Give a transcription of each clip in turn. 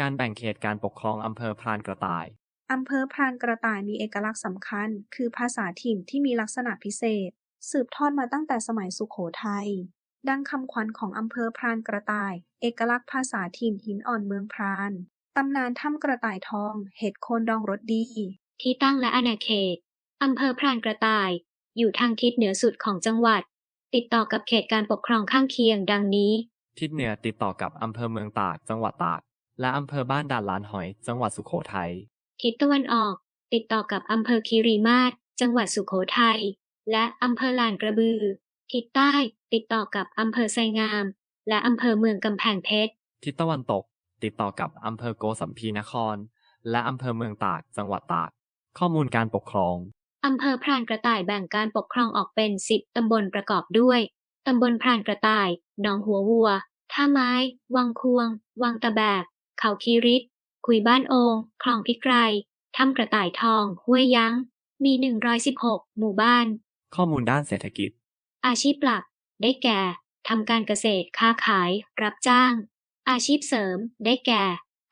การแบ่งเขตการปกครองอำเภอพรานกระต่ายอำเภอพรานกระต่ายมีเอกลักษณ์สำคัญ คือภาษาถิ่นที่มีลักษณะพิเศษ สืบทอดมาตั้งแต่สมัยสุขโขทัย ดังคำขวัญของอำเภอพรานกระต่าย เอกลักษณ์ภาษาถิ่นหินอ่อนเมืองพราน ตำนานถ้ำกระต่ายทอง เห็ดโคนดองรสดี ที่ตั้งและอาณาเขตอำเภอพรานกระต่าย อยู่ทางทิศเหนือสุดของจังหวัด ติดต่อกับเขตการปกครองข้างเคียงดังนี้ ทิศเหนือติดต่อกับอำเภอเมืองตากจังหวัดตาก และอำเภอบ้านด่านล้านหอย จังหวัดสุโขทัย ทิศตะวันออก ติดต่อกับอำเภอคีรีมาศจังหวัดสุโขทัย และอำเภอลานกระบือ ทิศใต้ ติดต่อกับอำเภอไซงาม และอำเภอเมืองกำแพงเพชร ทิศตะวันตก ติดต่อกับอำเภอโกสัมพีนคร และอำเภอเมืองตาก จังหวัดตาก ข้อมูลการปกครองอำเภอพรานกระต่ายแบ่งการปกครองออกเป็น10ตำบลประกอบด้วย ตำบลพรานกระต่าย หนองหัววัว ท่าไม้ วังควง วังตะแบก เขาคีริตคุยบ้านโองคลองพิกไรถ้ำกระต่ายทอง ห้วยยั้ง มี 116 หมู่บ้าน ข้อมูลด้านเศรษฐกิจ อาชีพหลัก ได้แก่ ทำการเกษตร ค้าขาย รับจ้าง อาชีพเสริม ได้แก่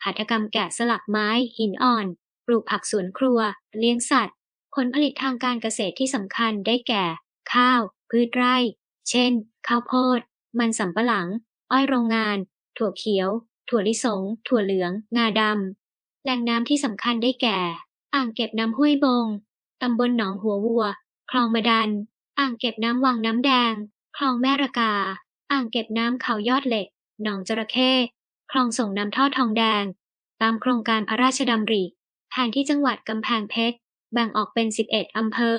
หัตถกรรมแกะสลักไม้ หินอ่อน ปลูกผักสวนครัว เลี้ยงสัตว์ ผลผลิตทางการเกษตรที่สำคัญ ได้แก่ ข้าว พืชไร่ เช่น ข้าวโพด มันสำปะหลัง อ้อยโรงงาน ถั่วเขียว ถั่วลิสง ถั่วเหลือง งาดำ แหล่งน้ำที่สำคัญได้แก่ อ่างเก็บน้ำห้วยบง ตำบลหนองหัววัว คลองมะดัน อ่างเก็บน้ำวังน้ำแดง คลองแม่ระกา อ่างเก็บน้ำเขายอดเหล็ก หนองจระเข้ คลองส่งน้ำท่อทองแดง ตามโครงการพระราชดำริ แผนที่จังหวัดกำแพงเพชร แบ่งออกเป็น 11 อำเภอ